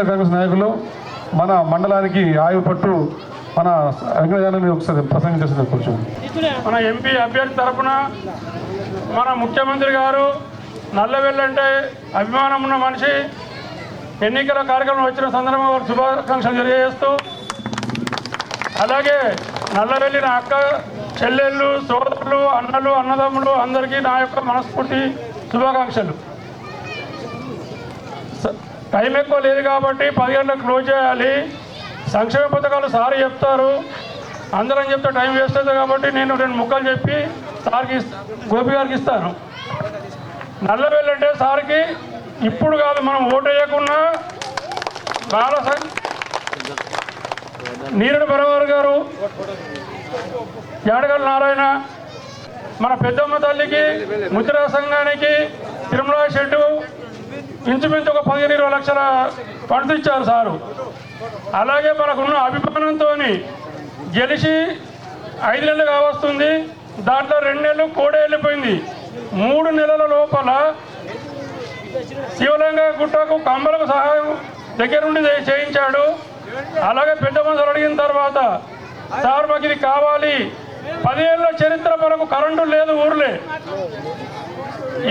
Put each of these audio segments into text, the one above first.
Senior Congress నాయకులు మన మండలానికి ఆయువు పట్టు మన వెంకటజానం ఒకసారి ప్రసంగం చేసిన కొంచెం. మన ఎంపీ అభ్యర్థి తరఫున మన ముఖ్యమంత్రి గారు నల్లవెల్లంటే అభిమానం ఉన్న మనిషి. ఎన్నికల కార్యక్రమం వచ్చిన సందర్భంగా వారు శుభాకాంక్షలు తెలియజేస్తూ అలాగే నల్లవెల్లి నా అక్క చెల్లెళ్ళు సోదరులు అన్నలు అన్నదమ్ములు అందరికీ నా యొక్క మనస్ఫూర్తి శుభాకాంక్షలు. టైం ఎక్కువ లేదు కాబట్టి పది గంటలకు క్లోజ్ చేయాలి. సంక్షేమ పథకాలు సార్ చెప్తారు. అందరం చెప్తే టైం వేస్ట్ అవుతుంది కాబట్టి నేను రెండు ముక్కలు చెప్పి సార్కి గోపి గారికి ఇస్తాను. నల్లబెల్లి అంటే సార్కి ఇప్పుడు కాదు మనం ఓటు వేయకుండా బాల నీరుడు బరవారు గారు యాడగల్ నారాయణ మన పెద్దమ్మ తల్లికి ముద్రా సంఘానికి తిరుమల షెడ్డు ఇంచుమించు ఒక పదిహేను ఇరవై లక్షల ఫండ్స్ ఇచ్చారు సారు. అలాగే మనకున్న అభిమానంతో గెలిచి ఐదు నెలలు కావస్తుంది. దాంట్లో రెండు నెలలు కోడే వెళ్ళిపోయింది. మూడు నెలల లోపల శివలింగ గుట్టకు కంబలకు సహాయం దగ్గర నుండి చేయించాడు. అలాగే పెద్ద మనుషులు అడిగిన తర్వాత సార్ మాకు ఇది కావాలి. పదేళ్ళ చరిత్ర మనకు కరెంటు లేదు ఊర్లే.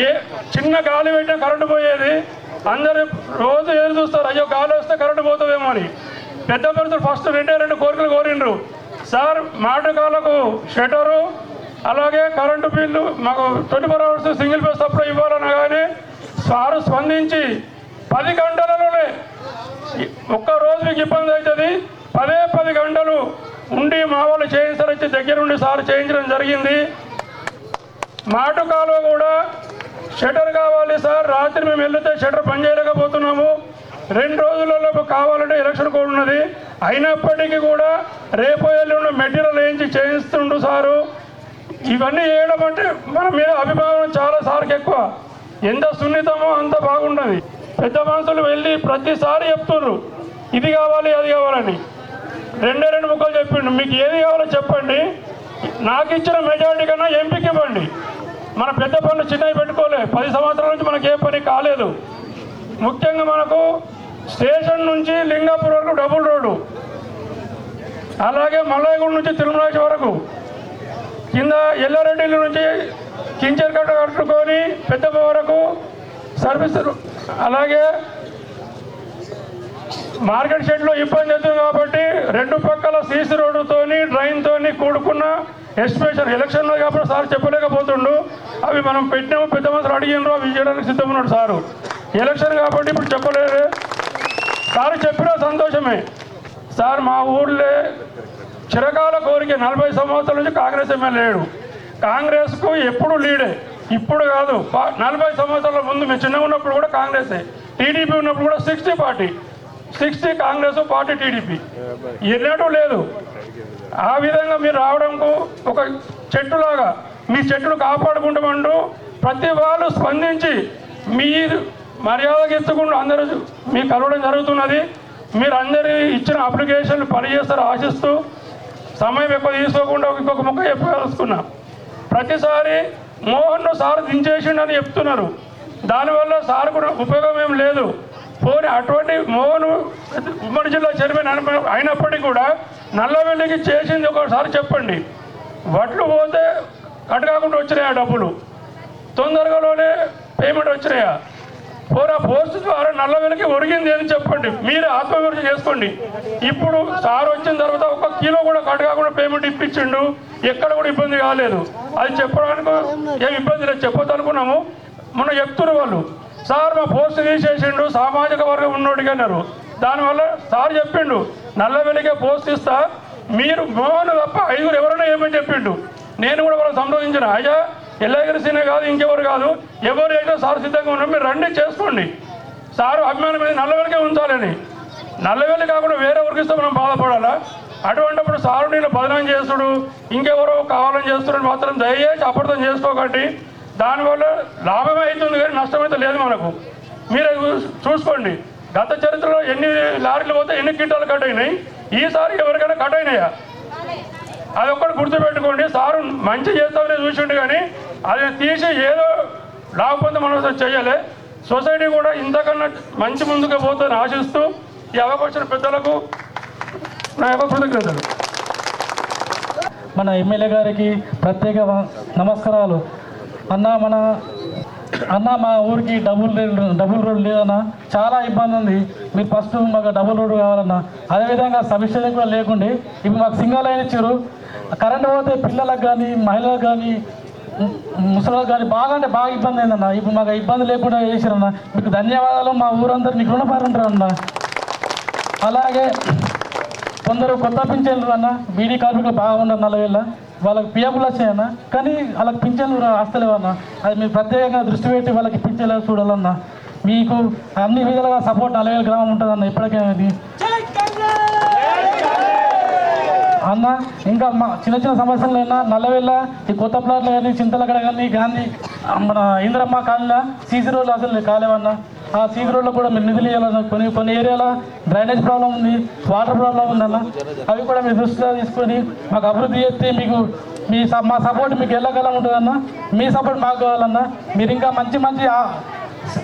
ఏ చిన్న గాలి పెట్టినా కరెంటు పోయేది. అందరు రోజు ఎదురు చూస్తారు అయ్యో గాలి వస్తే కరెంటు పోతుందేమో అని. పెద్ద మనుషులు ఫస్ట్ రెండే రెండు కోరికలు కోరిండ్రు. సార్ మాటకాలకు షటరు అలాగే కరెంటు బిల్లు మాకు twenty four hours single bus supply ఇవ్వాలనగానే sir స్పందించి పది గంటలలోనే ఒక్క రోజు మీకు ఇబ్బంది అవుతుంది. పదే పది గంటలు ఉండి మా వాళ్ళు చేయించారొచ్చి దగ్గరుండి సార్ చేయించడం జరిగింది. మాటు కూడా షటర్ కావాలి సార్. రాత్రి మేము వెళ్తే షటర్ పని చేయలేకపోతున్నాము. రెండు రోజులలో కావాలంటే ఎలక్షన్ కోడ్ ఉన్నది. అయినప్పటికీ కూడా రేపు ఎల్లుండి మెటీరియల్ వేయించి చేయిస్తుండు సారు. ఇవన్నీ చేయడం అంటే మన మీద అభిమానం చాలా సార్కి ఎక్కువ. ఎంత సున్నితమో అంత బాగుండదు. పెద్ద మనుషులు వెళ్ళి ప్రతిసారి చెప్తున్నారు ఇది కావాలి అది కావాలని. రెండే రెండు ముక్కలు చెప్పిండు. మీకు ఏది కావాలో చెప్పండి. నాకు ఇచ్చిన మెజారిటీ కన్నా ఎంపీకి ఇవ్వండి. మన పెద్ద పనులు చిన్నవి పెట్టుకోలే. పది సంవత్సరాల నుంచి మనకి ఏ పని కాలేదు. ముఖ్యంగా మనకు స్టేషన్ నుంచి లింగాపూర్ వరకు డబుల్ రోడ్డు. అలాగే మల్లయ్యగూడ నుంచి తిరుమలాచి వరకు. కింద ఎల్లారెడ్డి నుంచి కించర్కట్ట కట్టుకొని పెద్దమ్మ వరకు సర్వీస్ అలాగే మార్కెట్ షెడ్లో ఇబ్బంది అవుతుంది కాబట్టి రెండు పక్కల సీసీ రోడ్డుతోని డ్రైన్తోని కూడుకున్న ఎస్పెషల్ ఎలక్షన్లో కాబట్టి సార్ చెప్పలేకపోతుండు. అవి మనం పెట్టినాము పెద్ద మనుషులు అడిగినారు అవి చేయడానికి సిద్ధం ఉన్నాడు సారు. ఎలక్షన్ కాబట్టి ఇప్పుడు చెప్పలేరు. సార్ చెప్పినా సంతోషమే. సార్ మా ఊళ్ళో చిరకాల కోరిక నలభై సంవత్సరాల నుంచి కాంగ్రెస్ ఎమ్మెల్యేడు లేడు. కాంగ్రెస్కు ఎప్పుడు లీడే ఇప్పుడు కాదు. పా- నలభై సంవత్సరాల ముందు మేము చిన్నగా ఉన్నప్పుడు కూడా కాంగ్రెసే. టీడీపీ ఉన్నప్పుడు కూడా sixty party. Sixty Congress party TDP. ఎన్నడూ లేదు. ఆ విధంగా మీరు రావడంకు ఒక చెట్టులాగా మీ చెట్టును కాపాడుకుంటామంటూ ప్రతి వాళ్ళు స్పందించి మీరు మర్యాదకి ఎత్తుకుంటూ అందరూ మీకు కలవడం జరుగుతున్నది. మీరు అందరి ఇచ్చిన అప్లికేషన్లు పనిచేస్తారు ఆశిస్తూ సమయం ఎక్కువ తీసుకోకుండా ఇంకొక ముక్క చెప్పదలుచుకున్నా. ప్రతిసారి మోహన్ను సార్ దించేసిండని చెప్తున్నారు. దానివల్ల సార్ కూడా ఉపయోగం ఏం లేదు. పోనీ అటువంటి మోహన్ ఉమ్మడి జిల్లా చైర్మన్ అయినప్పటికీ కూడా నల్లవెల్లికి చేసింది ఒకసారి చెప్పండి. వడ్లు పోతే కట్ కాకుండా వచ్చినాయా డబ్బులు? తొందరగాలోనే పేమెంట్ వచ్చినాయా? పోరా పోస్ట్ ద్వారా నల్లవెలికి ఒరిగింది అని చెప్పండి. మీరు ఆత్మవిమర్శ చేసుకోండి. ఇప్పుడు సార్ వచ్చిన తర్వాత ఒక కిలో కూడా కట్ కాకుండా పేమెంట్ ఇప్పించిండు. ఎక్కడ కూడా ఇబ్బంది కాలేదు. అది చెప్పడానికి ఏం ఇబ్బంది లేదు. చెప్పొద్దు అనుకున్నాము. మొన్న చెప్తున్నారు వాళ్ళు. సార్ మా పోస్ట్ తీసేసిండు సామాజిక వర్గం ఉన్నోడికి అన్నారు. దానివల్ల సార్ చెప్పిండు నల్లవెలిగే పోస్ట్ ఇస్తా. మీరు మోహన్ తప్ప ఐదుగురు ఎవరైనా ఏమని చెప్పిండు? నేను కూడా వాళ్ళు సంప్రదించిన. అయ్యా ఎల్లగిరి సీనే కాదు ఇంకెవరు కాదు. ఎవరు అయితే సార్ సిద్ధంగా ఉన్నారు మీరు రండి చేసుకోండి. సారు అభిమానం మీద నల్లవెలికే ఉంచాలని. నల్లవెల్లి కాకుండా వేరే ఊరికి ఇస్తే మనం బాధపడాలా? అటువంటిప్పుడు సారు నేను బదనం చేసుడు ఇంకెవరో కావాలని చేస్తున్నాడు మాత్రం దయచేసి అబద్ధం చేసుకోకండి. దానివల్ల లాభమే అవుతుంది కానీ నష్టం అయితే లేదు మనకు. మీరే చూ- చూసుకోండి. గత చరిత్రలో ఎన్ని లారీలు పోతే ఎన్ని క్వింటాలు కట్ అయినాయి? ఈసారి ఎవరికైనా కట్ అయినాయా? అది ఒక్కటి గుర్తుపెట్టుకోండి. సారు మంచి చేస్తామని చూసిండు కానీ అది తీసి ఏదో లేకపోతే మనం చేయాలి సొసైటీ కూడా ఇంతకన్నా మంచి ముందుకు పోతుందని ఆశిస్తూ ఈ అవకాశం పెద్దలకు నా యొక్క కృతజ్ఞతలు. మన ఎమ్మెల్యే గారికి ప్రత్యేక నమస్కారాలు. అన్న మన అన్న మా ఊరికి డబుల్ రోడ్ డబుల్ రోడ్ లేదన్న. చాలా ఇబ్బంది ఉంది. మీరు ఫస్ట్ మాకు డబుల్ రోడ్ కావాలన్న. అదేవిధంగా సబ్సిడీ కూడా లేకుండే. ఇప్పుడు మాకు సింగల్ లైన్ ఇచ్చారు. కరెంట్ పోతే పిల్లలకు కానీ మహిళలకు కానీ ముసలికి కానీ బాగా అంటే బాగా ఇబ్బంది అయిందన్న. ఇప్పుడు మాకు ఇబ్బంది లేకుండా చేశారన్న. మీకు ధన్యవాదాలు. మా ఊరందరూ నీకు రుణపడి అలాగే కొందరు కొత్త పింఛన్లు అన్న. బీడీ కార్మికులు బాగా ఉన్నారు నలవేళ్ళ. వాళ్ళకి పిఎఫ్లు వచ్చాయన్న కానీ వాళ్ళకి పింఛన్లు రా- అది మీరు ప్రత్యేకంగా దృష్టి పెట్టి వాళ్ళకి పింఛన్లు చూడాలన్నా. మీకు అన్ని విధాలుగా సపోర్ట్ నలవేల గ్రామం ఉంటుందన్న ఇప్పటికైనా ఇది అన్న ఇంకా మా చిన్న చిన్న సమస్యలు అయినా నల్లవెల్ల ఈ కొత్త ప్లాట్లు కానీ చింతలగడ కానీ గాంధీ మన ఇంద్రమ్మ కాలనీ సీసీ రోడ్లు అసలు కాలేవన్న. ఆ సీసీ రోడ్లో కూడా మీరు నిధులు ఇవ్వాలన్న కొన్ని కొన్ని ఏరియాలో డ్రైనేజ్ ప్రాబ్లం ఉంది వాటర్ ప్రాబ్లం ఉందన్న. అవి కూడా మీరు దృష్టిలో తీసుకొని మాకు అభివృద్ధి చేస్తే మీకు మీ స- మా సపోర్ట్ మీకు ఎల్లగలం ఉంటుందన్న. మీ సపోర్ట్ మాకు కావాలన్నా. మీరు ఇంకా మంచి మంచి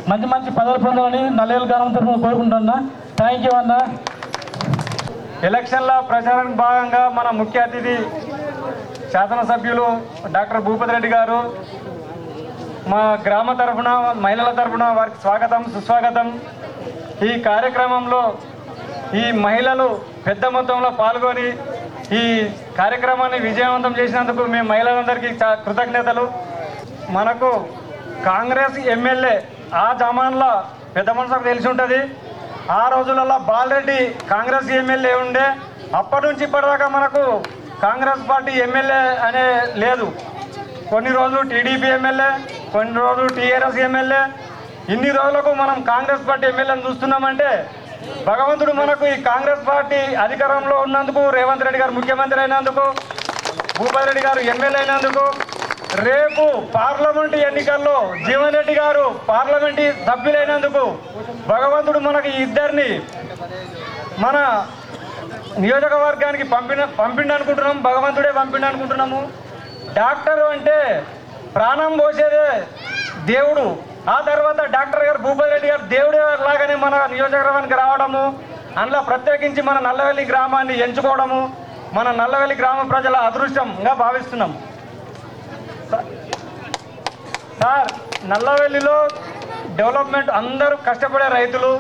మంచి మంచి పదవులు పొందాలని నల్లేళ్ళ గ్రామం తరఫున కోరుకుంటున్నా. థ్యాంక్ యూ అన్న. ఎలక్షన్ల ప్రచారానికి భాగంగా మన ముఖ్య అతిథి శాసనసభ్యులు డాక్టర్ భూపతి రెడ్డి గారు మా గ్రామ తరఫున మహిళల తరఫున వారికి స్వాగతం సుస్వాగతం. ఈ కార్యక్రమంలో ఈ మహిళలు పెద్ద మొత్తంలో పాల్గొని ఈ కార్యక్రమాన్ని విజయవంతం చేసినందుకు మేము మహిళలందరికీ కృతజ్ఞతలు. మనకు కాంగ్రెస్ ఎమ్మెల్యే ఆ జమాన్లో పెద్ద మనసుకు తెలిసి ఉంటుంది. ఆ రోజులలో బాలరెడ్డి కాంగ్రెస్ ఎమ్మెల్యే ఉండే. అప్పటి నుంచి ఇప్పటిదాకా మనకు కాంగ్రెస్ పార్టీ ఎమ్మెల్యే అనే లేదు. కొన్ని రోజులు టీడీపీ ఎమ్మెల్యే కొన్ని రోజులు టీఆర్ఎస్ ఎమ్మెల్యే. ఇన్ని రోజులకు మనం కాంగ్రెస్ పార్టీ ఎమ్మెల్యేని చూస్తున్నామంటే భగవంతుడు మనకు ఈ కాంగ్రెస్ పార్టీ అధికారంలో ఉన్నందుకు రేవంత్ రెడ్డి గారు ముఖ్యమంత్రి అయినందుకు భూపతి రెడ్డి గారు ఎమ్మెల్యే అయినందుకు రేపు పార్లమెంటు ఎన్నికల్లో జీవన్ రెడ్డి గారు పార్లమెంటు సభ్యులైనందుకు భగవంతుడు మనకి ఈ ఇద్దరిని మన నియోజకవర్గానికి పంపిన పంపిండి అనుకుంటున్నాం భగవంతుడే పంపిండి అనుకుంటున్నాము డాక్టర్ అంటే ప్రాణం పోసేదే దేవుడు. ఆ తర్వాత డాక్టర్ గారు భూపతి రెడ్డి గారు దేవుడే లాగానే మన నియోజకవర్గానికి రావడము అందులో ప్రత్యేకించి మన నల్లవెల్లి గ్రామాన్ని ఎంచుకోవడము మన నల్లవెల్లి గ్రామ ప్రజల అదృష్టంగా భావిస్తున్నాం. సార్ నల్లవెల్లిలో డెవలప్మెంట్ అందరూ కష్టపడే రైతులు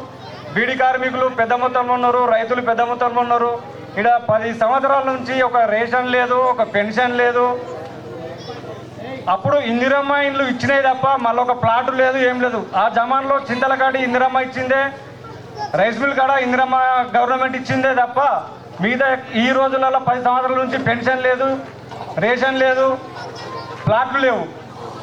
బీడి కార్మికులు పెద్ద మొత్తంలో ఉన్నారు రైతులు పెద్ద మొత్తంలో ఉన్నారు. ఇక్కడ పది సంవత్సరాల నుంచి ఒక రేషన్ లేదు ఒక పెన్షన్ లేదు అప్పుడు ఇందిరమ్మ ఇండ్లు ఇచ్చినాయి తప్ప మళ్ళీ ఒక ప్లాట్ లేదు ఏం లేదు. ఆ జమాన్లో చింతలకాడి ఇందిరమ్మ ఇచ్చిందే రైస్ మిల్ కాడ ఇందిరమ్మ గవర్నమెంట్ ఇచ్చిందే తప్ప మిగతా ఈ రోజులలో పది సంవత్సరాల నుంచి పెన్షన్ లేదు రేషన్ లేదు ప్లాట్లు లేవు.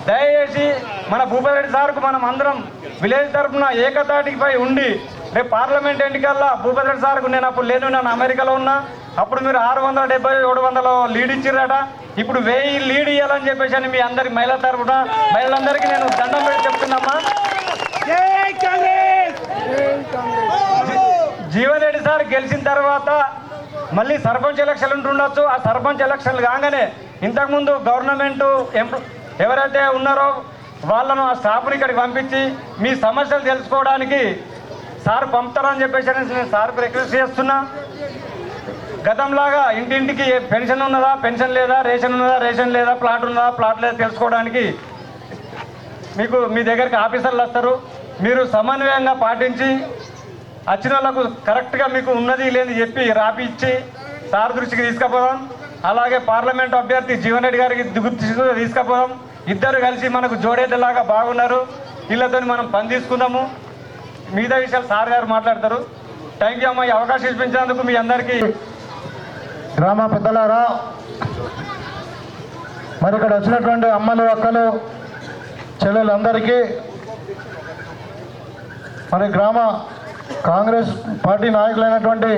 దయచేసి మన భూపతిరెడ్డి సార్కు మనం అందరం విలేజ్ తరఫున ఏకతాటిపై ఉండి రేపు పార్లమెంట్ ఎన్నికల్లో భూపతిరెడ్డి సార్కు నేను అప్పుడు లేను నేను అమెరికాలో ఉన్నా. అప్పుడు మీరు ఆరు వందల డెబ్బై ఏడు వందల లీడ్ ఇచ్చిర్రట. ఇప్పుడు వెయ్యి లీడ్ ఇవ్వాలని చెప్పేసి అని మీ అందరి మహిళల తరఫున మహిళలందరికీ నేను దండం పెట్టి చెప్తున్నామా జీవన్ రెడ్డి సార్ గెలిచిన తర్వాత మళ్ళీ సర్పంచ్ ఎలక్షన్లు ఉంటుండొచ్చు. ఆ సర్పంచ్ ఎలక్షన్లు కాగానే ఇంతకుముందు గవర్నమెంట్ ఎవరైతే ఉన్నారో వాళ్ళను ఆ స్టాఫ్ని ఇక్కడికి పంపించి మీ సమస్యలు తెలుసుకోవడానికి సార్ పంపుతారని చెప్పేసి నేను సార్కు రిక్వెస్ట్ చేస్తున్నా. గతంలాగా ఇంటింటికి పెన్షన్ ఉన్నదా పెన్షన్ లేదా రేషన్ ఉన్నదా రేషన్ లేదా ప్లాట్ ఉన్నదా ప్లాట్ లేదా తెలుసుకోవడానికి మీకు మీ దగ్గరికి ఆఫీసర్లు వస్తారు. మీరు సమన్వయంగా పాటించి వచ్చిన వాళ్ళకు కరెక్ట్గా మీకు ఉన్నది లేని చెప్పి రాపిచ్చి సార్ దృష్టికి తీసుకుపోదాం. అలాగే పార్లమెంట్ అభ్యర్థి జీవన్ రెడ్డి గారికి దృష్టికి తీసుకుపోదాం. ఇద్దరు కలిసి మనకు జోడేద్దలాగా బాగున్నారు. వీళ్ళతో మనం పని తీసుకుందాము. మిగతా విషయాలు సార్ గారు మాట్లాడతారు. థ్యాంక్ యూ అమ్మాయి ఈ అవకాశం ఇప్పించినందుకు మీ అందరికీ గ్రామ పెద్దలారా మరి ఇక్కడ వచ్చినటువంటి అమ్మలు అక్కలు చెల్లెలందరికీ మరి గ్రామ కాంగ్రెస్ పార్టీ నాయకులైనటువంటి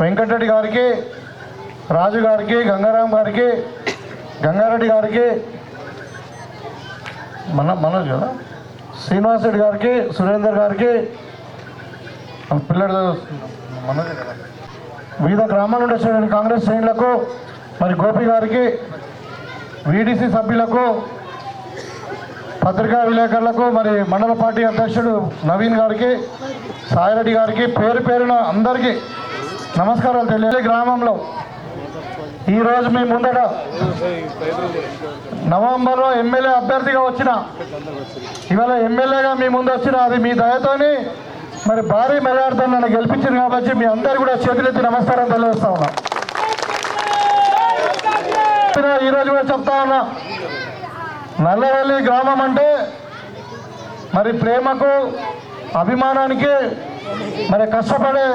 వెంకటరెడ్డి గారికి రాజు గారికి గంగారాం గారికి గంగారెడ్డి గారికి మన మనోజ్ కదా శ్రీనివాస్ రెడ్డి గారికి సురేందర్ గారికి పిల్లడు మనోజ్ కదా. వివిధ గ్రామాల నుండి కాంగ్రెస్ శ్రేణులకు మరి గోపి గారికి వీడీసీ సభ్యులకు పత్రికా విలేకరులకు మరి మండల పార్టీ అధ్యక్షుడు నవీన్ గారికి సాయిరెడ్డి గారికి పేరు పేరున అందరికీ నమస్కారాలు తెలియాలి గ్రామంలో ఈరోజు మీ ముందట నవంబర్లో ఎమ్మెల్యే అభ్యర్థిగా వచ్చిన ఇవాళ ఎమ్మెల్యేగా మీ ముందు వచ్చిన అది మీ దయతోని మరి భారీ మెజార్టీతో నన్ను గెలిపించింది కాబట్టి మీ అందరు కూడా చేతులెత్తి నమస్కారం తెలియజేస్తా ఉన్నా. ఈరోజు కూడా చెప్తా ఉన్నా. నల్లవల్లి గ్రామం అంటే మరి ప్రేమకు అభిమానానికి మరి కష్టపడే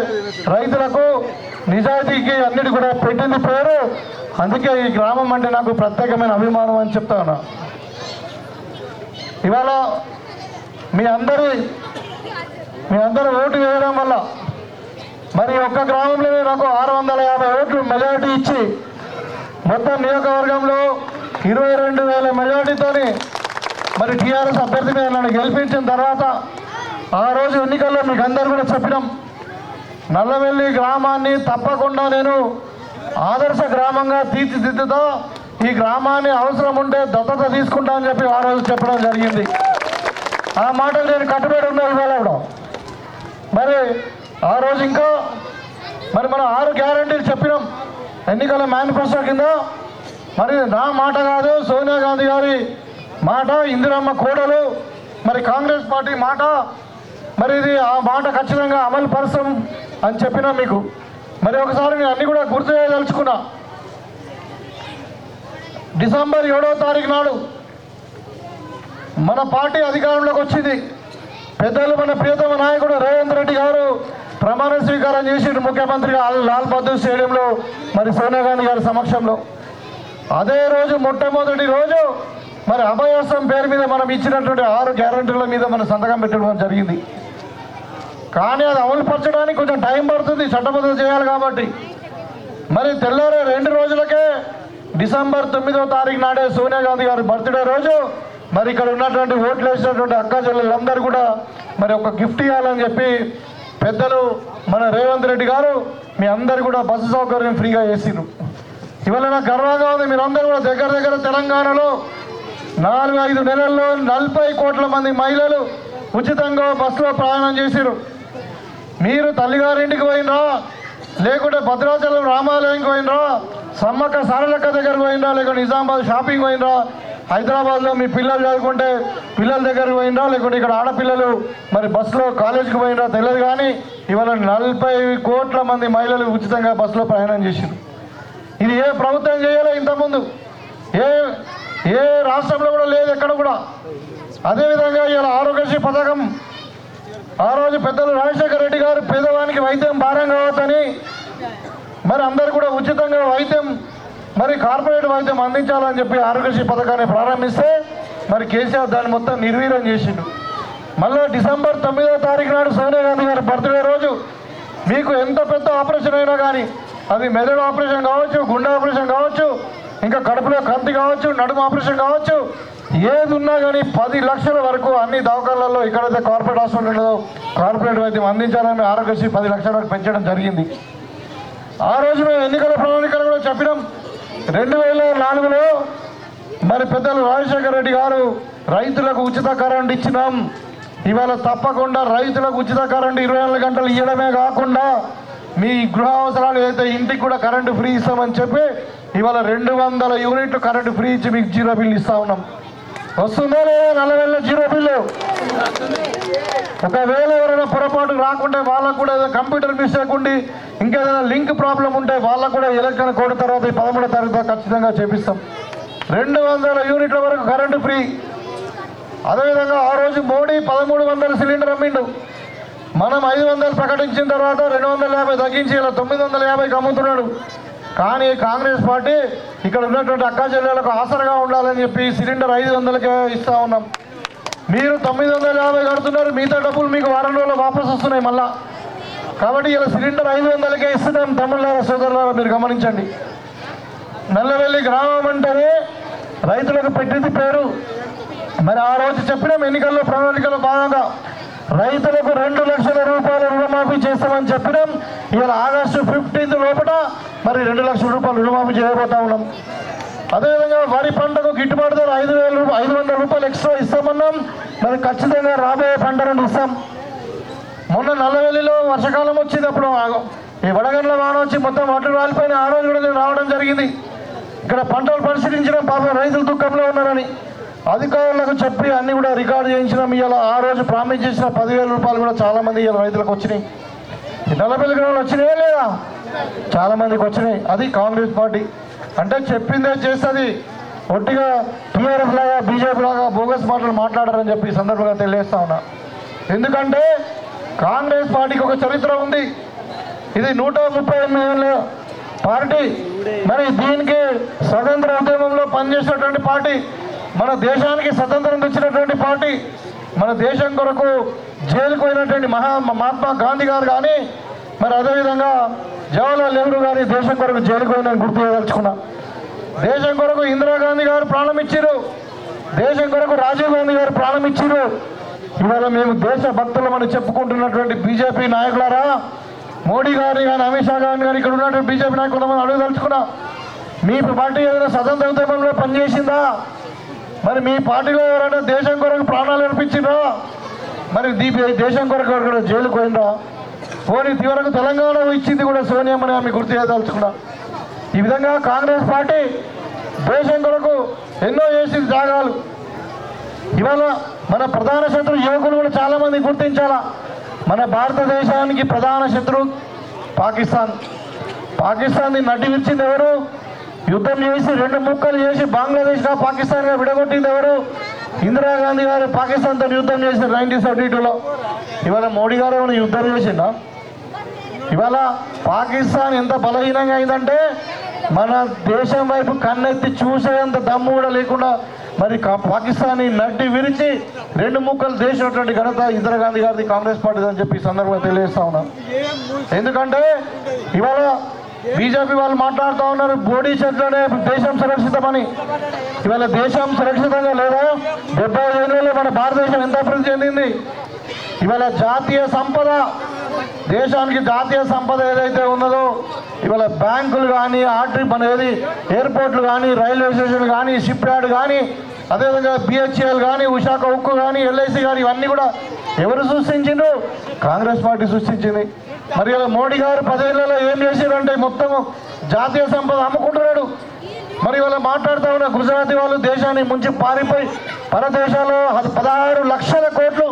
రైతులకు నిజాయితీకి అన్నిటి కూడా పెట్టింది పేరు. అందుకే ఈ గ్రామం అంటే నాకు ప్రత్యేకమైన అభిమానం అని చెప్తా ఉన్నా. ఇవాళ మీ అందరి మీ అందరూ ఓటు వేయడం వల్ల మరి ఒక్క గ్రామంలోనే నాకు ఆరు వందల యాభై ఓట్లు మెజార్టీ ఇచ్చి మొత్తం నియోజకవర్గంలో ఇరవై రెండు వేల మెజార్టీతోని మరి టీఆర్ఎస్ అభ్యర్థి మీద నన్ను గెలిపించిన తర్వాత ఆ రోజు ఎన్నికల్లో మీకు అందరు కూడా చెప్పినాం. నల్లవెల్లి గ్రామాన్ని తప్పకుండా నేను ఆదర్శ గ్రామంగా తీర్చిదిద్దుతా. ఈ గ్రామాన్ని అవసరం ఉంటే దత్తత తీసుకుంటా అని చెప్పి ఆ రోజు చెప్పడం జరిగింది. ఆ మాటలు నేను కట్టుబడి ఉన్నా ఇవాళ మరి ఆ రోజు ఇంకా మరి మనం ఆరు గ్యారంటీలు చెప్పినాం. ఎన్నికల మేనిఫెస్టో కింద. మరి నా మాట కాదు సోనియా గాంధీ గారి మాట ఇందిరమ్మ కోడలు మరి కాంగ్రెస్ పార్టీ మాట. మరి ఇది ఆ మాట ఖచ్చితంగా అమలు పరచం అని చెప్పినా మీకు. మరి ఒకసారి నేను అన్ని కూడా గుర్తు చేయదలుచుకున్నా. డిసెంబర్ ఏడవ తారీఖు నాడు మన పార్టీ అధికారంలోకి వచ్చింది. పెద్దలు మన ప్రియతమ నాయకుడు రేవంత్ రెడ్డి గారు ప్రమాణ స్వీకారం చేసిండు ముఖ్యమంత్రిగా లాల్- బహదూర్ స్టేడియంలో మరి సోనియా గాంధీ గారి సమక్షంలో. అదే రోజు మొట్టమొదటి రోజు మరి అభయాసం పేరు మీద మనం ఇచ్చినటువంటి ఆరు గ్యారంటీల మీద మనం సంతకం పెట్టడం జరిగింది. కానీ అది అమలుపరచడానికి కొంచెం టైం పడుతుంది చట్టబద్ధ చేయాలి కాబట్టి. మరి తెల్లారే రెండు రోజులకే డిసెంబర్ తొమ్మిదో తారీఖు నాడే సోనియా గాంధీ గారి బర్త్డే రోజు మరి ఇక్కడ ఉన్నటువంటి ఓట్లు వేసినటువంటి అక్క చెల్లెలందరూ కూడా మరి ఒక గిఫ్ట్ ఇవ్వాలని చెప్పి పెద్దలు మన రేవంత్ రెడ్డి గారు మీ అందరు కూడా బస్సు సౌకర్యం ఫ్రీగా చేసిండ్రు. ఇవాళ నాకు గర్వంగా ఉంది మీరందరూ కూడా దగ్గర దగ్గర తెలంగాణలో నాలుగు ఐదు నెలల్లో నలభై కోట్ల మంది మహిళలు ఉచితంగా బస్సులో ప్రయాణం చేసిరు మీరు తల్లిగారింటికి పోయినరా? లేకుంటే భద్రాచలం రామాలయంకి పోయినరా? సమ్మక్క సారలక్క దగ్గరకు పోయినరా? లేకుంటే నిజామాబాద్ షాపింగ్ పోయినరా? హైదరాబాద్లో మీ పిల్లలు చదువుకుంటే పిల్లల దగ్గరకు పోయినరా లేకుంటే ఇక్కడ ఆడపిల్లలు మరి బస్సులో కాలేజీకి పోయినరా తెలియదు కానీ ఇవాళ నలభై కోట్ల మంది మహిళలు ఉచితంగా బస్సులో ప్రయాణం చేసారు ఇది ఏ ప్రభుత్వం చేయాలో ఇంతకుముందు? ఏ ఏ రాష్ట్రంలో కూడా లేదు ఎక్కడ కూడా. అదేవిధంగా ఇవాళ ఆరోగ్యశ్రీ పథకం. ఆ రోజు పెద్దలు రాజశేఖర రెడ్డి గారు పేదవానికి వైద్యం భారం కావద్దని మరి అందరు కూడా ఉచితంగా వైద్యం మరి కార్పొరేట్ వైద్యం అందించాలని చెప్పి ఆరోగ్యశ్రీ పథకాన్ని ప్రారంభిస్తే మరి కేసీఆర్ దాన్ని మొత్తం నిర్వీర్యం చేసిండు. మళ్ళీ డిసెంబర్ తొమ్మిదో తారీఖు నాడు సోనియా గాంధీ గారి బర్త్డే రోజు మీకు ఎంత పెద్ద ఆపరేషన్ అయినా కానీ అది మెదడు ఆపరేషన్ కావచ్చు గుండె ఆపరేషన్ కావచ్చు ఇంకా కడుపులో కంతి కావచ్చు నడుము ఆపరేషన్ కావచ్చు ఏది ఉన్నా కానీ పది లక్షల వరకు అన్ని దవాఖాలలో ఎక్కడైతే కార్పొరేట్ హాస్పిటల్ ఉండదో కార్పొరేట్ వైద్యం అందించాలని ఆరోగ్యశ్రీ పది లక్షల వరకు పెంచడం జరిగింది. ఆ రోజు మేము ఎన్నికల ప్రణాళికలు కూడా చెప్పినాం. రెండు వేల నాలుగులో మరి పెద్దలు రాజశేఖర రెడ్డి గారు రైతులకు ఉచిత కరెంట్ ఇచ్చినాం. ఇవాళ తప్పకుండా రైతులకు ఉచిత కరెంట్ ఇరవై నాలుగు గంటలు ఇవ్వడమే కాకుండా మీ గృహ అవసరాలు ఏదైతే ఇంటికి కూడా కరెంటు ఫ్రీ ఇస్తామని చెప్పి ఇవాళ రెండు వందల యూనిట్లు కరెంటు ఫ్రీ ఇచ్చి మీకు జీరో బిల్ ఇస్తా ఉన్నాం. వస్తుందో లేదా నల్లవేళ్ళ జీరో బిల్లు. ఒకవేళ ఎవరైనా పొరపాటు రాకుంటే వాళ్ళకు కూడా ఏదైనా కంప్యూటర్ మిస్టేక్ ఉండి ఇంకేదైనా లింక్ ప్రాబ్లం ఉంటే వాళ్ళకు కూడా ఎలక్ట్రానిక్ కోడ్ తర్వాత ఈ పదమూడో తారీఖు ఖచ్చితంగా చేపిస్తాం. రెండు వందల యూనిట్ల వరకు కరెంటు ఫ్రీ. అదేవిధంగా ఆ రోజు మోడీ పదమూడు వందల సిలిండర్ అమ్మిండు. మనం ఐదు వందలు ప్రకటించిన తర్వాత రెండు వందల యాభై తగ్గించి ఇలా తొమ్మిది వందల యాభైకి అమ్ముతున్నాడు. కానీ కాంగ్రెస్ పార్టీ ఇక్కడ ఉన్నటువంటి అక్కా చెల్లెలకు ఆసరగా ఉండాలని చెప్పి సిలిండర్ ఐదు వందలకే ఇస్తా ఉన్నాం. మీరు తొమ్మిది వందల యాభై కడుతున్నారు మిగతా డబ్బులు మీకు వారం రోజులు వాపసు వస్తున్నాయి మళ్ళా. కాబట్టి ఇలా సిలిండర్ ఐదు వందలకే ఇస్తున్నాం తమిళనాడు సోదరులారా మీరు గమనించండి. నల్లవెల్లి గ్రామం అంటేనే రైతులకు పెట్టింది పేరు. మరి ఆ రోజు చెప్పినాం ఎన్నికల్లో ప్రణాళికలో భాగంగా. రైతులకు రెండు లక్షల రూపాయల రుణమాఫీ చేస్తామని చెప్పినాం. ఇవాళ ఆగస్టు ఫిఫ్టీన్త్ లోపల మరి రెండు లక్షల రూపాయలు రుణమాఫీ చేయబోతా ఉన్నాం. అదేవిధంగా వరి పంటకు గిట్టుబాటు ధర ఐదు వేల రూపాయలు ఐదు వందల రూపాయలు ఎక్స్ట్రా ఇస్తామన్నాం. మరి ఖచ్చితంగా రాబోయే పంట నుండి ఇస్తాం. మొన్న నల్లవెల్లిలో వర్షాకాలం వచ్చింది అప్పుడు ఈ వడగండ్ల వాన వచ్చి మొత్తం వడ్లు రాలిపోయిన ఆ రోజు కూడా నేను రావడం జరిగింది. ఇక్కడ పంటలు పరిశీలించడం పాపం రైతులు దుఃఖంలో ఉన్నారని. అధికారులకు చెప్పి అన్ని కూడా రికార్డు చేయించిన. ఇవాళ ఆ రోజు ప్రామిస్ చేసిన పదివేల రూపాయలు కూడా చాలా మంది ఇవాళ రైతులకు వచ్చినాయి. నలభై గ్రాములు వచ్చినాయే లేదా? చాలా మందికి వచ్చినాయి. అది కాంగ్రెస్ పార్టీ. అంటే చెప్పిందే చేస్తుంది. ఒట్టిగా టీఆర్ఎఫ్ లాగా బీజేపీ లాగా బోగస్ మాటలు మాట్లాడారని చెప్పి ఈ సందర్భంగా తెలియజేస్తా ఉన్నా. ఎందుకంటే కాంగ్రెస్ పార్టీకి ఒక చరిత్ర ఉంది. ఇది నూట ముప్పై ఎనిమిది పార్టీ. మరి దీనికి స్వతంత్ర ఉద్యమంలో పనిచేసినటువంటి పార్టీ. మన దేశానికి స్వతంత్రం తెచ్చినటువంటి పార్టీ మన దేశం కొరకు జైలుకు పోయినటువంటి మహా మహాత్మా గాంధీ గారు కానీ మరి అదేవిధంగా జవహర్లాల్ నెహ్రూ గారి దేశం కొరకు జైలుకు పోయిన గుర్తు చేయదలుచుకున్నా దేశం కొరకు ఇందిరాగాంధీ గారు ప్రాణం ఇచ్చారు. దేశం కొరకు రాజీవ్ గాంధీ గారు ప్రాణం ఇచ్చారు. ఇవాళ మేము దేశ భక్తులమని చెప్పుకుంటున్నటువంటి బీజేపీ నాయకులారా మోడీ గారిని కానీ అమిత్ షా గారిని కానీ ఇక్కడ ఉన్నటువంటి బీజేపీ నాయకులు అడుగుదలుచుకున్నా మీ పార్టీ ఏదైనా స్వతంత్ర ఉద్యమంలో పనిచేసిందా? మరి మీ పార్టీలో ఎవరైనా దేశం కొరకు ప్రాణాలు అర్పించిండ్రా మరి దీపి దేశం కొరకు ఎవరికైనా జైలు పోయిందా? పోనీ తీవ్రకు తెలంగాణ ఇచ్చింది కూడా సోనియమ్మని ఆమె గుర్తు చేయదలుచుకున్నా ఈ విధంగా కాంగ్రెస్ పార్టీ దేశం కొరకు ఎన్నో చేసింది త్యాగాలు. ఇవాళ మన ప్రధాన శత్రు యువకులు కూడా చాలామంది గుర్తించాలా? మన భారతదేశానికి ప్రధాన శత్రువు పాకిస్తాన్. పాకిస్తాన్ని నడ్డి విరిచింది ఎవరు? యుద్ధం చేసి రెండు ముక్కలు చేసి బంగ్లాదేశ్ నా పాకిస్తాన్గా విడగొట్టింది ఎవరు? ఇందిరాగాంధీ గారు పాకిస్తాన్తో యుద్ధం చేసిన నైన్టీన్ సెవెంటీ టూలో ఇవాళ మోడీ గారు ఏమైనా యుద్ధం చేసిందా ఇవాళ పాకిస్తాన్ ఎంత బలహీనంగా అయిందంటే మన దేశం వైపు కన్నెత్తి చూసేంత దమ్ము కూడా లేకుండా మరి పాకిస్తాన్ పాకిస్తాన్ని నడ్డి విరిచి రెండు ముక్కలు దేశినటువంటి ఘనత ఇందిరాగాంధీ గారిది కాంగ్రెస్ పార్టీ అని చెప్పి సందర్భంగా తెలియజేస్తా ఉన్నాను ఎందుకంటే ఇవాళ బీజేపీ వాళ్ళు మాట్లాడుతూ ఉన్నారు. బోడీ చెట్లనే దేశం సురక్షితమని. ఇవాళ దేశం సురక్షితంగా లేదా? డెబ్బై ఐదు మన భారతదేశం ఎంత అభివృద్ధి చెందింది? ఇవాళ జాతీయ సంపద దేశానికి జాతీయ సంపద ఏదైతే ఉన్నదో ఇవాళ బ్యాంకులు కానీ ఆర్టీ మన ఏది ఎయిర్పోర్ట్లు కానీ రైల్వే స్టేషన్లు కానీ షిప్ యార్డ్ కానీ అదేవిధంగా బిహెచ్ఎల్ కానీ విశాఖ ఉక్కు కానీ ఎల్ఐసి కానీ ఇవన్నీ కూడా ఎవరు సృష్టించిండ్రు? కాంగ్రెస్ పార్టీ సృష్టించింది. మరి మోడీ గారు పదేళ్ళలో ఏం చేశారంటే మొత్తం జాతీయ సంపద అమ్ముకుంటున్నాడు. మరి వాళ్ళ మాట్లాడుతూ ఉన్న గుజరాతీ వాళ్ళు దేశాన్ని ముంచి పారిపోయి పరదేశాల్లో పదహారు లక్షల కోట్లు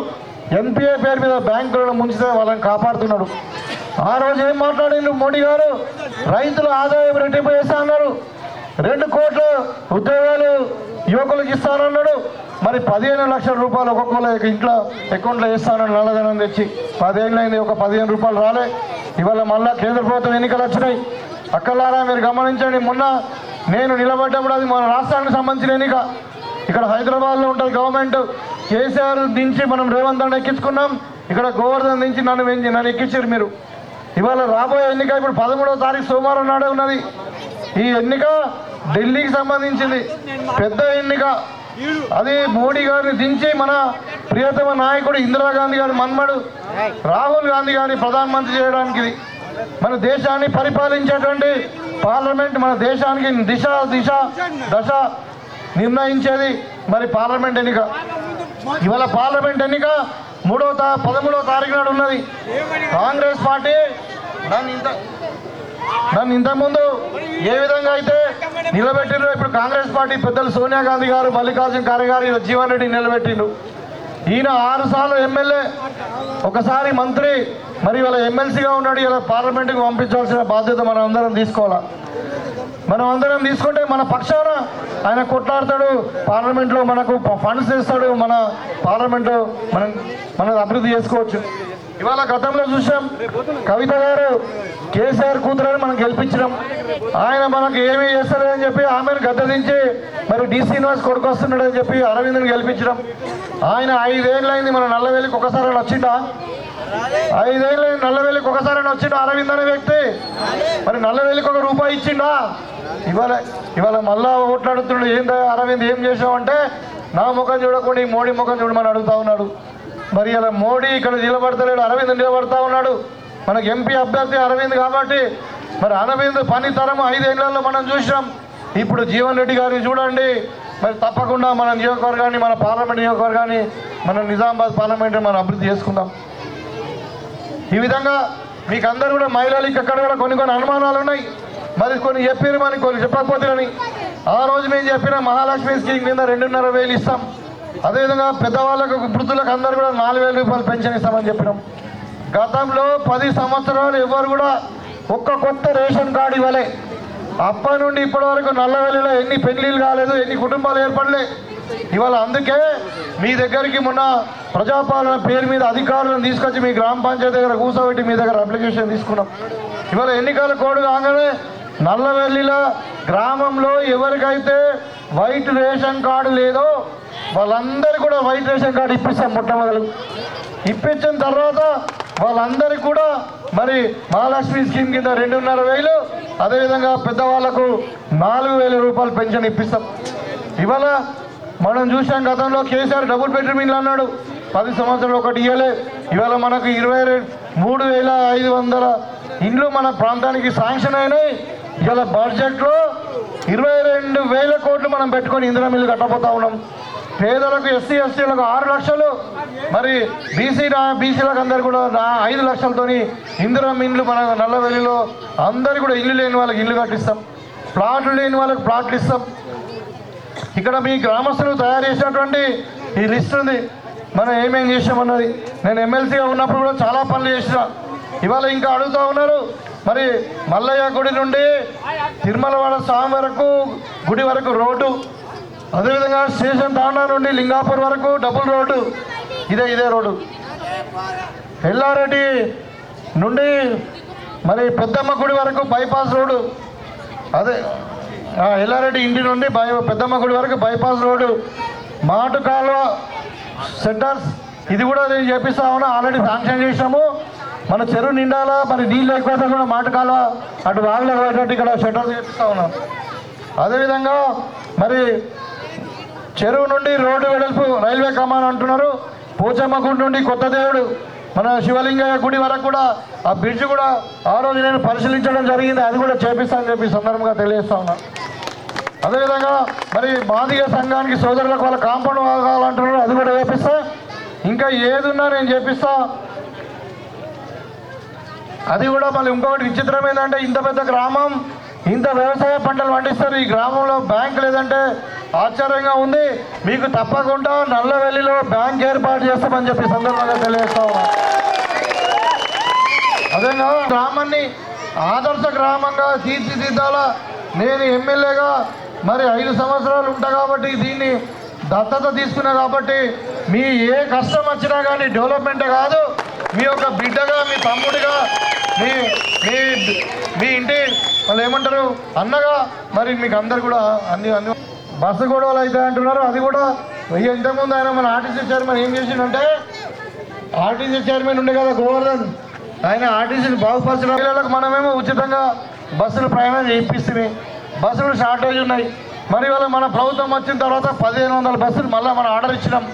ఎన్పిఏ పేరు మీద బ్యాంకులను ముంచితే వాళ్ళని కాపాడుతున్నాడు. ఆ రోజు ఏం మాట్లాడిండు మోడీ గారు? రైతుల ఆదాయం రెట్టింపు చేస్తా అన్నారు. రెండు కోట్ల ఉద్యోగాలు యువకులకు ఇస్తానన్నాడు. మరి పదిహేను లక్షల రూపాయలు ఒక్కొక్కరు ఇంట్లో అకౌంట్లో ఇస్తానని నల్లధనం తెచ్చి. పదిహేను అయింది ఒక పదిహేను రూపాయలు రాలే. ఇవాళ మళ్ళా కేంద్ర ప్రభుత్వం ఎన్నికలు వచ్చినాయి. అక్కలారా మీరు గమనించండి మొన్న నేను నిలబడ్డప్పుడు అది మన రాష్ట్రానికి సంబంధించిన ఎన్నిక. ఇక్కడ హైదరాబాద్లో ఉంటుంది గవర్నమెంట్ కేసీఆర్ దించి మనం రేవంత్ రెడ్డి ఎక్కించుకున్నాం. ఇక్కడ గోవర్ధన్ దించి నన్ను వెంచి నన్ను ఎక్కించారు మీరు. ఇవాళ రాబోయే ఎన్నిక ఇప్పుడు పదమూడవ తారీఖు సోమవారం నాడే ఉన్నది. ఈ ఎన్నిక ఢిల్లీకి సంబంధించింది. పెద్ద ఎన్నిక. అది మోడీ గారిని దించి మన ప్రియతమ నాయకుడు ఇందిరాగాంధీ గారి మన్మడు రాహుల్ గాంధీ గారిని ప్రధానమంత్రి చేయడానికి ఇది మన దేశాన్ని పరిపాలించేటువంటి పార్లమెంట్ మన దేశానికి దిశ దిశ దశ నిర్ణయించేది మరి పార్లమెంట్ ఎన్నిక. ఇవాళ పార్లమెంట్ ఎన్నిక మూడవ తా పదమూడవ తారీఖు నాడు ఉన్నది. కాంగ్రెస్ పార్టీ దాన్ని ఇంత దాన్ని ఇంతకుముందు ఏ విధంగా అయితే నిలబెట్టిండ్రు ఇప్పుడు కాంగ్రెస్ పార్టీ పెద్దలు సోనియా గాంధీ గారు మల్లికార్జున ఖర్గే గారు జీవన్ రెడ్డి నిలబెట్టిండు ఈయన ఆరు సార్లు ఎమ్మెల్యే ఒకసారి మంత్రి మరి ఇలా ఎమ్మెల్సీగా ఉన్నాడు ఇలా పార్లమెంట్కి పంపించాల్సిన బాధ్యత మనం అందరం తీసుకోవాలా? మనం అందరం తీసుకుంటే మన పక్షాన ఆయన కొట్లాడతాడు పార్లమెంట్లో మనకు ఫండ్స్ ఇస్తాడు మన పార్లమెంట్ మనం మనం అభివృద్ధి చేసుకోవచ్చు. ఇవాళ గతంలో చూసాం కవిత గారు కేసీఆర్ కూతురని మనం గెలిపించడం. ఆయన మనకు ఏమీ చేస్తారని చెప్పి ఆమెను గద్దదించి మరి డి శ్రీనివాస్ కొడుకు వస్తున్నాడని చెప్పి అరవింద్ని గెలిపించడం. ఆయన ఐదేళ్ళైంది మన నల్లవేలికి ఒకసారి ఆయన వచ్చిండా? ఐదేళ్ళు నల్లవేలికి ఒకసారి ఆయన వచ్చిండు అరవింద్ అనే వ్యక్తి? మరి నల్లవేలికి ఒక రూపాయి ఇచ్చిండా? ఇవాళ ఇవాళ మళ్ళా ఓట్లాడుతున్నాడు. ఏందా అరవింద్ ఏం చేసావంటే నా ముఖం చూడకుండా ఈ మోడీ ముఖం చూడమని అడుగుతా ఉన్నాడు. మరి ఇలా మోడీ ఇక్కడ నిలబడతలేడు అరవింద్ నిలబడతా ఉన్నాడు. మనకు ఎంపీ అభ్యర్థి అరవింద్ కాబట్టి మరి అరవింద్ పనితరం ఐదేళ్ళలో మనం చూసినాం. ఇప్పుడు జీవన్ రెడ్డి గారిని చూడండి. మరి తప్పకుండా మన నియోజకవర్గాన్ని మన పార్లమెంట్ నియోజకవర్గాన్ని మన నిజామాబాద్ పార్లమెంట్ మనం అభివృద్ధి చేసుకుందాం. ఈ విధంగా మీకు అందరు కూడా మహిళలు ఇక్కడ కూడా కొన్ని కొన్ని అనుమానాలు ఉన్నాయి. మరి కొన్ని చెప్పారు మరి కొన్ని చెప్పకపోతే ఆ రోజు మేము చెప్పిన మహాలక్ష్మి స్కీమ్ కింద రెండున్నర వేలు ఇస్తాం. అదేవిధంగా పెద్దవాళ్ళకు వృద్ధులకు అందరు కూడా నాలుగు వేల రూపాయలు పెన్షన్ ఇస్తామని చెప్పినాం. గతంలో పది సంవత్సరాలు ఎవరు కూడా ఒక్క కొత్త రేషన్ కార్డు ఇవ్వలే. అప్పటి నుండి ఇప్పటి వరకు నల్లవెల్లిలో ఎన్ని పెళ్ళిళ్ళు కాలేదు ఎన్ని కుటుంబాలు ఏర్పడలే. ఇవాళ అందుకే మీ దగ్గరికి మొన్న ప్రజాపాలన పేరు మీద అధికారులను తీసుకొచ్చి మీ గ్రామ పంచాయతీ దగ్గర కూర్చోబెట్టి మీ దగ్గర అప్లికేషన్ తీసుకున్నాం. ఇవాళ ఎన్నికల కోడ్ కాగానే నల్లవెల్లిలో గ్రామంలో ఎవరికైతే వైట్ రేషన్ కార్డు లేదో వాళ్ళందరికీ కూడా వైట్ రేషన్ కార్డు ఇప్పిస్తాం మొట్టమొదలు. ఇప్పించిన తర్వాత వాళ్ళందరికీ కూడా మరి మహాలక్ష్మి స్కీమ్ కింద రెండున్నర వేలు అదేవిధంగా పెద్దవాళ్ళకు నాలుగు వేల రూపాయలు పెన్షన్ ఇప్పిస్తాం. ఇవాళ మనం చూసాం గతంలో కేసీఆర్ డబుల్ బెడ్రూమ్ ఇల్లు అన్నాడు. పది సంవత్సరాలు ఒకటి ఇవ్వలే. ఇవాళ మనకు ఇరవై రెండు మూడు వేల ఐదు వందల ఇండ్లు మన ప్రాంతానికి శాంక్షన్ అయినాయి. ఇవాళ బడ్జెట్లో ఇరవై రెండు వేల కోట్లు మనం పెట్టుకొని ఇంధన మిల్లు కట్టబోతా ఉన్నాం. పేదలకు ఎస్సీ ఎస్టీలకు ఆరు లక్షలు. మరి బీసీ బీసీలకు అందరు కూడా ఐదు లక్షలతోని ఇందిరం ఇండ్లు మన నల్లవెల్లిలో అందరు కూడా ఇల్లు లేని వాళ్ళకి ఇల్లు కట్టిస్తాం. ప్లాట్లు లేని వాళ్ళకి ప్లాట్లు ఇస్తాం. ఇక్కడ మీ గ్రామస్తులు తయారు చేసినటువంటి ఈ లిస్ట్ ఉంది. మనం ఏమేం చేసామన్నది నేను ఎమ్మెల్సీగా ఉన్నప్పుడు కూడా చాలా పనులు చేసిన. ఇవాళ ఇంకా అడుగుతూ ఉన్నారు. మరి మల్లయ్య గుడి నుండి తిరుమలవాడ స్వామి వరకు గుడి వరకు రోడ్డు. అదేవిధంగా స్టేషన్ తాండా నుండి లింగాపూర్ వరకు డబుల్ రోడ్డు. ఇదే ఇదే రోడ్డు. ఎల్లారెడ్డి నుండి మరి పెద్దమ్మ గుడి వరకు బైపాస్ రోడ్డు. అదే ఎల్లారెడ్డి ఇంటి నుండి బై పెద్దమ్మ గుడి వరకు బైపాస్ రోడ్డు. మాటు కాలువ సెంటర్స్. ఇది కూడా నేను చేపిస్తా ఉన్నా ఆల్రెడీ శాంక్షన్ చేసినాము. మన చెరువు నిండాలా మరి నీళ్ళు లేకపోతే కూడా మాటు కాలువ అటు వాగులో ఇక్కడ షెటర్స్ చేపిస్తా ఉన్నాం. అదేవిధంగా మరి చెరువు నుండి రోడ్డు వెడల్పు రైల్వే కమాన్ అంటున్నారు. పోచమ్మ గుడి నుండి కొత్త దేవుడు. మన శివలింగయ్య గుడి వరకు కూడా ఆ బ్రిడ్జ్ కూడా ఆ రోజు నేను పరిశీలించడం జరిగింది. అది కూడా చేపిస్తానని చెప్పి సందర్భంగా తెలియజేస్తా ఉన్నా. అదేవిధంగా మరి మాదిగ సంఘానికి సోదరులకు వాళ్ళ కాంపౌండ్ కావాలంటున్నారు అది కూడా చేపిస్తా. ఇంకా ఏది ఉన్నా నేను చేపిస్తా. అది కూడా మళ్ళీ ఇంకొకటి విచిత్రం ఏంటంటే ఇంత పెద్ద గ్రామం ఇంత వ్యవసాయ పంటలు పండిస్తారు. ఈ గ్రామంలో బ్యాంక్ లేదంటే ఆశ్చర్యంగా ఉంది. మీకు తప్పకుండా నల్లవెల్లిలో బ్యాంక్ ఏర్పాటు చేస్తామని చెప్పి సందర్భంగా తెలియజేస్తా ఉన్నా. అదేగా గ్రామాన్ని ఆదర్శ గ్రామంగా తీర్చిదిద్దాలా? నేను ఎమ్మెల్యేగా మరి ఐదు సంవత్సరాలు ఉంటా కాబట్టి దీన్ని దత్తత తీసుకున్నా కాబట్టి మీ ఏ కష్టం వచ్చినా కానీ డెవలప్మెంట్ కాదు. మీ యొక్క బిడ్డగా మీ తమ్ముడిగా మీ మీ మీ ఇంటి వాళ్ళు ఏమంటారు? అన్నగా మరి మీకు అందరు కూడా అన్ని అన్ని బస్సు గొడవలు అయితే అంటున్నారు. అది కూడా ఇంతకుముందు ఆయన మన ఆర్టీసీ చైర్మన్ ఏం చేసిండంటే ఆర్టీసీ చైర్మన్ ఉండే కదా గోవర్ధన్ ఆయన ఆర్టీసీని బాగుపరచడం పిల్లలకు మనమేమో ఉచితంగా బస్సులు ప్రయాణం చేయిస్తున్నాయి బస్సులు షార్టేజ్ ఉన్నాయి. మరి వాళ్ళ మన ప్రభుత్వం వచ్చిన తర్వాత పదిహేను వందల బస్సులు మళ్ళీ మనం ఆర్డర్ ఇచ్చినాం.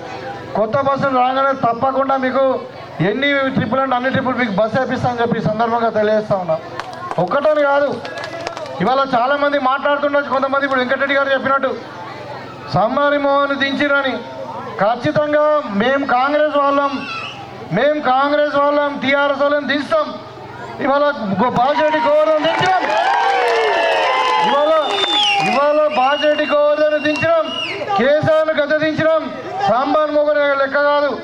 కొత్త బస్సులు రాగానే తప్పకుండా మీకు ఎన్ని ట్రిప్పులు అంటే అన్ని ట్రిప్పులు మీకు బస్సు వేపిస్తామని చెప్పి సందర్భంగా తెలియజేస్తా ఉన్నాం. ఒక్కటని కాదు ఇవాళ చాలామంది మాట్లాడుతుండొచ్చు కొంతమంది ఇప్పుడు వెంకటరెడ్డి గారు చెప్పినట్టు. సమ్మరి మోహన్ దించిరని. ఖచ్చితంగా మేము కాంగ్రెస్ వాళ్ళం. మేము కాంగ్రెస్ వాళ్ళం టీఆర్ఎస్ వాళ్ళని దించుతాం ఇవాళ గో- గోవర్ధన్ దించాం ఇవాళ ఇవాళ బాజేటి గోవర్ధన్ దించినాం. కేసీఆర్ను గత దించినాం. సాంబార్ మొగన్ లెక్క కాదు.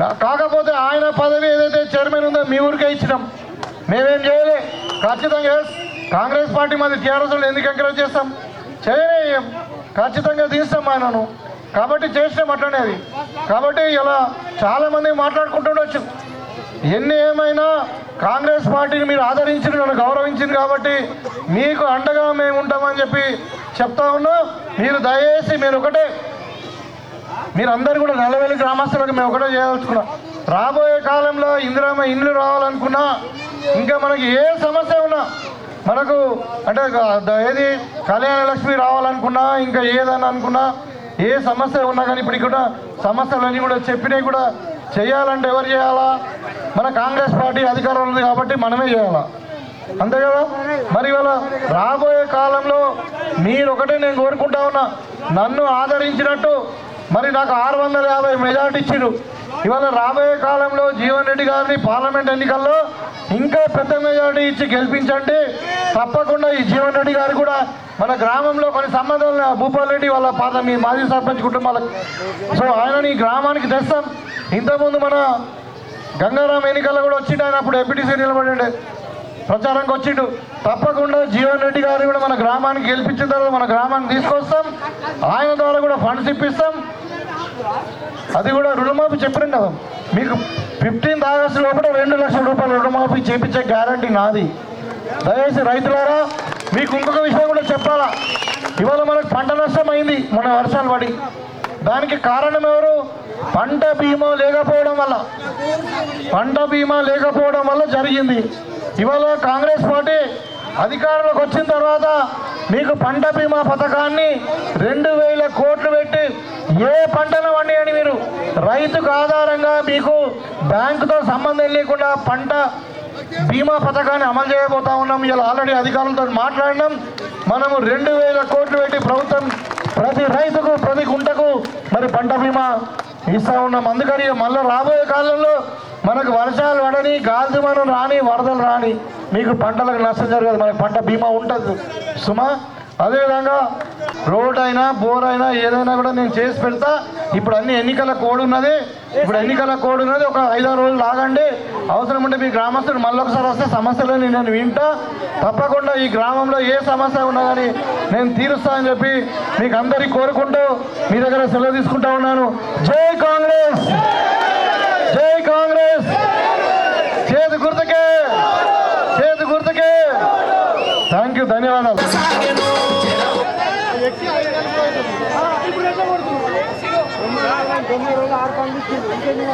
కాకపోతే ఆయన పదవి ఏదైతే చైర్మన్ ఉందో మీ ఊరికే ఇచ్చినాం. మేమేం చేయలే. ఖచ్చితంగా కాంగ్రెస్ పార్టీ మాది టీఆర్ఎస్ వాళ్ళు ఎందుకు ఎంకరేజ్ చేస్తాం? చేయలేం. ఖచ్చితంగా తీస్తాం ఆయనను. కాబట్టి చేసినాం అట్లనే కాబట్టి ఇలా చాలామంది మాట్లాడుకుంటుండొచ్చు ఎన్ని ఏమైనా కాంగ్రెస్ పార్టీని మీరు ఆదరించింది నన్ను గౌరవించింది కాబట్టి మీకు అండగా మేము ఉంటామని చెప్పి చెప్తా ఉన్నా మీరు దయచేసి మీరు ఒకటే. మీరందరూ కూడా నలవేలి గ్రామస్తులకు మేము ఒకటే చేయదలుచుకున్నాం. రాబోయే కాలంలో ఇందిరామ ఇండ్లు రావాలనుకున్నా ఇంకా మనకి ఏ సమస్య ఉన్నా మనకు అంటే ఏది కళ్యాణ లక్ష్మి రావాలనుకున్నా ఇంకా ఏదని అనుకున్నా ఏ సమస్య ఉన్నా కానీ ఇప్పుడు కూడా సమస్యలన్నీ కూడా చెప్పినవి కూడా చేయాలంటే ఎవరు చేయాలా? మన కాంగ్రెస్ పార్టీ అధికారంలో ఉంది కాబట్టి మనమే చేయాలా? అంతే కదా? మరి ఇవాళ రాబోయే కాలంలో మీరు ఒకటే నేను కోరుకుంటా ఉన్నా నన్ను ఆదరించినట్టు మరి నాకు ఆరు వందల యాభై మెజార్టీ ఇచ్చిరు ఇవాళ రాబోయే కాలంలో జీవన్ రెడ్డి గారిని పార్లమెంట్ ఎన్నికల్లో ఇంకా పెద్ద మెజార్టీ ఇచ్చి గెలిపించండి. తప్పకుండా ఈ జీవన్ రెడ్డి గారు కూడా మన గ్రామంలో కొన్ని సంబంధాలు భూపాల్ రెడ్డి వాళ్ళ పాత మీ మాజీ సర్పంచ్ కుటుంబాలకు. సో ఆయనని ఈ గ్రామానికి తెస్తాం. ఇంతకుముందు మన గంగారాం ఎన్నికల్లో కూడా వచ్చిండు. ఆయన అప్పుడు ఎంపీటీసీ నిలబడి ప్రచారంకి వచ్చిండు. తప్పకుండా జీవన్ రెడ్డి గారు కూడా మన గ్రామానికి గెలిపించిన తర్వాత మన గ్రామానికి తీసుకొస్తాం. ఆయన ద్వారా కూడా ఫండ్స్ ఇప్పిస్తాం. అది కూడా రుణమాఫీ చెప్పిన కదా. మీకు ఫిఫ్టీన్త్ ఆగస్టు లోపల రెండు లక్షల రూపాయల రుణమాఫీ చేపించే గ్యారంటీ నాది. దయచేసి రైతులారా మీకు ఇంకొక విషయం కూడా చెప్పాలా? ఇవాళ మనకు పంట నష్టం అయింది మన వర్షాలు పడి. దానికి కారణం ఎవరు? పంట బీమా లేకపోవడం వల్ల. పంట బీమా లేకపోవడం వల్ల జరిగింది. ఇవాళ కాంగ్రెస్ పార్టీ అధికారంలోకి వచ్చిన తర్వాత మీకు పంట బీమా పథకాన్ని రెండు వేల కోట్లు పెట్టి ఏ పంటను పండియండి మీరు రైతుకు ఆధారంగా మీకు బ్యాంకుతో సంబంధం లేకుండా పంట బీమా పథకాన్ని అమలు చేయబోతా ఉన్నాం. ఇలా ఆల్రెడీ అధికారులతో మాట్లాడినాం. మనము రెండు వేల కోట్లు పెట్టి ప్రభుత్వం ప్రతి రైతుకు ప్రతి గుంటకు మరి పంట బీమా ఇస్తా ఉన్నాం. అందుకని మళ్ళీ రాబోయే కాలంలో మనకు వర్షాలు పడని గాలిదుమానం రాని వరదలు రాని మీకు పంటలకు నష్టం జరగదు. మనకు పంట బీమా ఉంటుంది. సుమా అదేవిధంగా రోడ్ అయినా బోర్ అయినా ఏదైనా కూడా నేను చేసి పెడతా. ఇప్పుడు అన్ని ఎన్నికల కోడ్ ఉన్నది. ఇప్పుడు ఎన్నికల కోడ్ ఉన్నది. ఒక ఐదారు రోజులు ఆగండి. అవసరం ఉంటే మీ గ్రామస్తులు మళ్ళీ ఒకసారి వస్తే సమస్యలని నేను వింటా. తప్పకుండా ఈ గ్రామంలో ఏ సమస్య ఉన్నా కానీ నేను తీరుస్తా అని చెప్పి మీకు అందరికీ కోరుకుంటూ మీ దగ్గర సెలవు తీసుకుంటా ఉన్నాను. జై కాంగ్రెస్! కాంగ్రెస్! చేతి గుర్తుకే! చేతి గుర్తుకే! థ్యాంక్ యూ ధన్యవాదాలు. తొమ్మిది రోజులు ఆరు పంపించింది ఇంకెన్ని